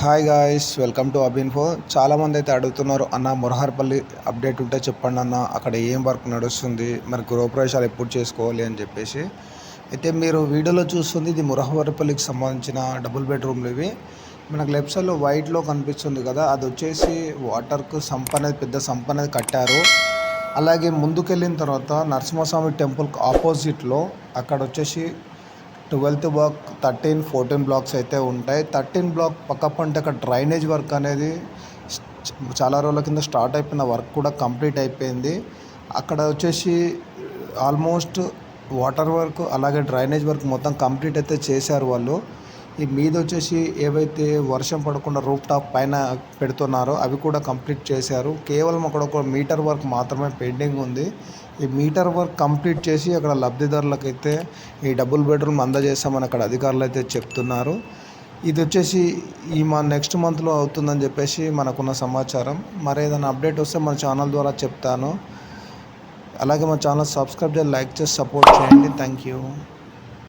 Hi guys welcome to అబిన్ఫో చాలామంది అయితే అడుగుతున్నారు అన్న మురహర్పల్లి అప్డేట్ ఉంటే చెప్పండి అన్న అక్కడ ఏం వర్క్ నడుస్తుంది? మరి గృహప్రవేశాలు ఎప్పుడు చేసుకోవాలి? అని చెప్పేసి. అయితే మీరు వీడియోలో చూస్తుంది ఇది మురహర్పల్లికి సంబంధించిన డబుల్ బెడ్రూమ్లు ఇవి. మనకు లెఫ్ట్ సైడ్లో వైట్లో కనిపిస్తుంది కదా అది వచ్చేసి వాటర్కు సంప్ అనేది పెద్ద సంప్ అనేది కట్టారు. అలాగే ముందుకెళ్ళిన తర్వాత నరసింహస్వామి టెంపుల్కి ఆపోజిట్లో అక్కడ వచ్చేసి twelfth block thirteen fourteen blocks అయితే ఉంటాయి. థర్టీన్ బ్లాక్ పక్క పంట అక్కడ డ్రైనేజ్ వర్క్ అనేది చాలా రోజుల కింద స్టార్ట్ అయిపోయిన వర్క్ కూడా కంప్లీట్ అయిపోయింది. అక్కడ వచ్చేసి ఆల్మోస్ట్ వాటర్ వర్క్ అలాగే డ్రైనేజ్ వర్క్ మొత్తం కంప్లీట్ అయితే చేశారు వాళ్ళు. ఈ మీద వచ్చేసి ఏవైతే వర్షం పడకుండా రూఫ్ టాప్ పైన పెడుతున్నారో అవి కూడా కంప్లీట్ చేశారు. కేవలం అక్కడ ఒక మీటర్ వర్క్ మాత్రమే పెండింగ్ ఉంది. ఈ మీటర్ వర్క్ కంప్లీట్ చేసి అక్కడ లబ్ధిదారులకైతే ఈ డబుల్ బెడ్రూమ్ అందజేస్తామని అక్కడ అధికారులు అయితే చెప్తున్నారు. ఇది వచ్చేసి ఈ మా నెక్స్ట్ మంత్లో అవుతుందని చెప్పేసి మనకున్న సమాచారం. మరి ఏదైనా అప్డేట్ వస్తే మన ఛానల్ ద్వారా చెప్తాను. అలాగే మా ఛానల్ సబ్స్క్రైబ్ చేసి లైక్ చేసి సపోర్ట్ చేయండి. Thank you.